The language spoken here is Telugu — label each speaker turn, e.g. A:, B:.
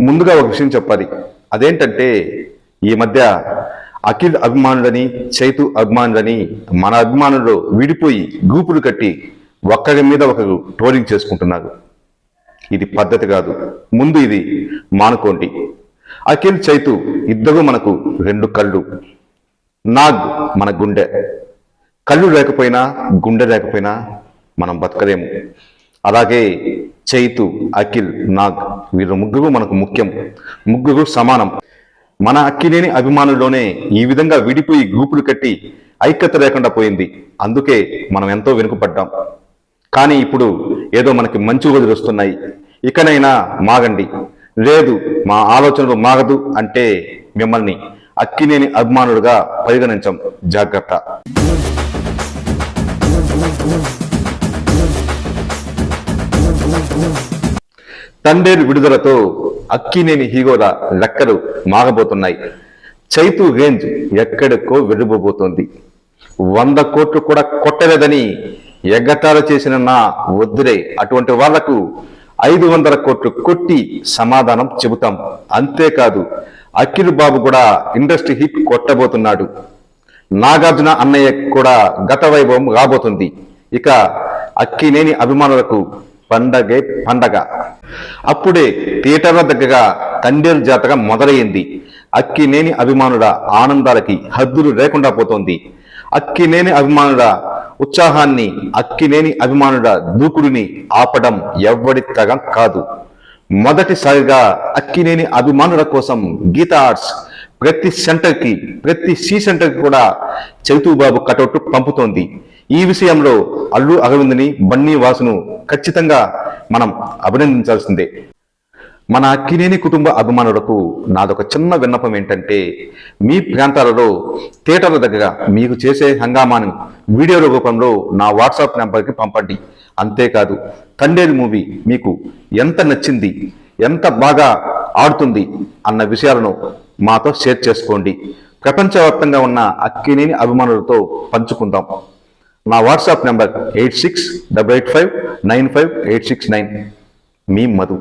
A: ముందుగా ఒక విషయం చెప్పాలి. అదేంటంటే ఈ మధ్య అఖిల్ అభిమానులని చైతు అభిమానులని మన అభిమానులు విడిపోయి గ్రూపులు కట్టి ఒక్కరి మీద ఒకరు ట్రోలింగ్ చేసుకుంటున్నారు. ఇది పద్ధతి కాదు. ముందు ఇది మానుకోండి. అఖిల్ చైతు ఇద్దరు మనకు రెండు కళ్ళు. నాగ్ మన గుండె. కళ్ళు లేకపోయినా గుండె లేకపోయినా మనం బతకలేము. అలాగే చైతు అఖిల్ నాగ్ వీరు ముగ్గురు మనకు ముఖ్యం. ముగ్గురు సమానం. మన అక్కినేని అభిమానుల్లోనే ఈ విధంగా విడిపోయి గ్రూపులు కట్టి ఐక్యత లేకుండా పోయింది. అందుకే మనం ఎంతో వెనుకపడ్డాం కానీ ఇప్పుడు ఏదో మనకి మంచి రోజులు వస్తున్నాయి. ఇకనైనా మాగండి. లేదు మా ఆలోచనలు మాగదు అంటే మిమ్మల్ని అక్కినేని అభిమానులుగా పరిగణించం. జాగ్రత్త. తండేరు విడుదలతో అక్కినేని హీగోల లెక్కలు మాగబోతున్నాయి. చైతు రేంజ్ ఎక్కడికో వెళ్ళిపోబోతోంది వంద కోట్లు కూడా కొట్టలేదని ఎగ్గతాలు చేసిన నా వద్దురే అటువంటి వాళ్ళకు ఐదు వందల కోట్లు కొట్టి సమాధానం చెబుతాం. అంతేకాదు అఖిల్ బాబు కూడా ఇండస్ట్రీ హిట్ కొట్టబోతున్నాడు. నాగార్జున అన్నయ్య కూడా గత వైభవం రాబోతుంది. ఇక అక్కినేని అభిమానులకు పండగే పండగ. అప్పుడే థియేటర్ల దగ్గర తండేలు జాతర మొదలయ్యింది. అక్కినేని అభిమానుల ఆనందాలకి హద్దులు లేకుండా పోతోంది. అక్కినేని అభిమానుల ఉత్సాహాన్ని అక్కినేని అభిమానుల దూకుడిని ఆపడం ఎవ్వడి తగం కాదు. మొదటిసారిగా అక్కినేని అభిమానుల కోసం గీతా ఆర్ట్స్ ప్రతి సెంటర్కి ప్రతి సి సెంటర్కి కూడా చైతూబాబు కటౌట్ పంపుతోంది. ఈ విషయంలో అల్లు అరవింద్ని బన్నీ వాసును ఖచ్చితంగా మనం అభినందించాల్సిందే. మన అక్కినేని కుటుంబ అభిమానులకు నాదొక చిన్న విన్నపం ఏంటంటే మీ ప్రాంతాలలో థియేటర్ల దగ్గర మీకు చేసే హంగామాను వీడియోల రూపంలో నా వాట్సాప్ నెంబర్కి పంపండి. అంతేకాదు తండేరు మూవీ మీకు ఎంత నచ్చింది ఎంత బాగా ఆడుతుంది అన్న విషయాలను మాతో షేర్ చేసుకోండి. ప్రపంచవ్యాప్తంగా ఉన్న అక్కినేని అభిమానులతో పంచుకుందాం. నా WhatsApp number eight six double eight five nine five eight six nine. మీ మధు.